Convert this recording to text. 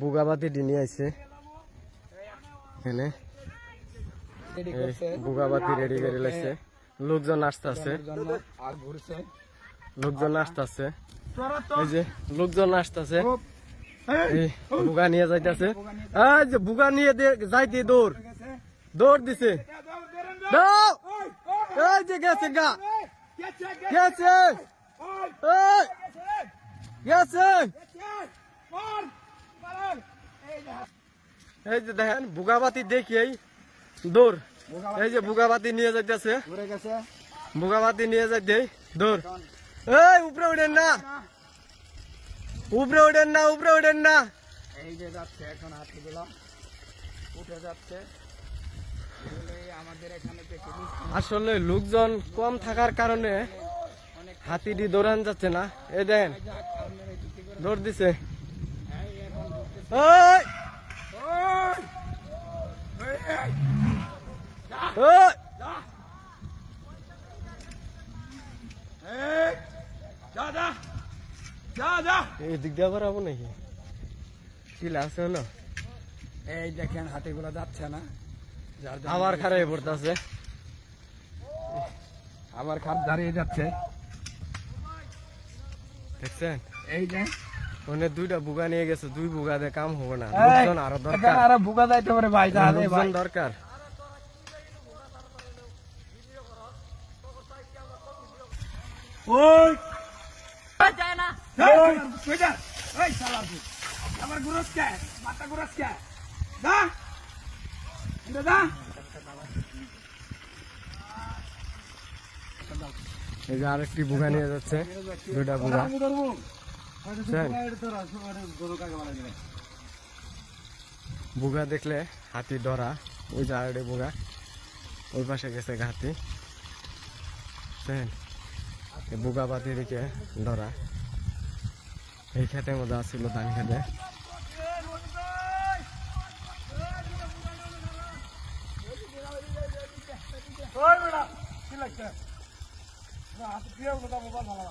বুগাবাতি ডিনি আইছে এখানে বুগাবাতি রেডি করে লাইছে লোকজন আর ঘুরছে লোকজন আসতেছে। এই যে লোকজন আসতেছে। এই বুগা নিয়ে যাইতেছে। এই যে বুগা নিয়ে যাইতে দৌড়। দৌড় দিছে। এই যে গেছে গা। গেছে। গেছে। এই যে দেখেন বুগাবাতি দেখিয়েই দৌড়। এই যে বুগাবাতি নিয়ে যাইতেছে। বুগাবাতি নিয়ে যাইতে দৌড়। এই উপরে উঠেন না। উপরে উঠেন না উপরে উঠেন না। এই যে যাচ্ছে এখন হাতিগুলো উঠে যাচ্ছে। আসলে লোকজন কম থাকার কারণে হাতিটি দৌড়ান যাচ্ছে না। এই দেন এই দৌড় দিছে। এই এখন ঢুকতেছে। ওই ওই এই, যা, যা, যা, যা। এই দিক দিয়ে আবার আবো নাকি? কি আছে হলো এই দেখেন হাতিগুলো যাচ্ছে না। আবার খারাপ পড়তেছে। আবার খাপ দাঁড়িয়ে যাচ্ছে। দেখছেন? এই যে ওনে দুইটা বুগা নিয়ে গেছে দুই বুগা দিয়ে কাম হবে না। লোকজন আরও দরকার। আরও বুকা যাইতে পারে ভাই লোকজন দরকার। ওই। ওই, কই যা? ওই শালা তুই। আমার গুরস কে? মাথা গুরস কে? দা এটা দা এই যে আরেকটি বুগা নিয়ে যাচ্ছে দুইটা বুগা? বুগা দেখলে হাতি ডরা ওই যে আরেকটি বুগা ওই পাশে গেছে হাতি। বুঝছেন? বুগা বাতি দিকে ডরা এই খেতের মধ্যে আসছিল ধান খেতে। ওই বেটা কি লাগছে? হাতে দিয়ে কথা বাবা ভালো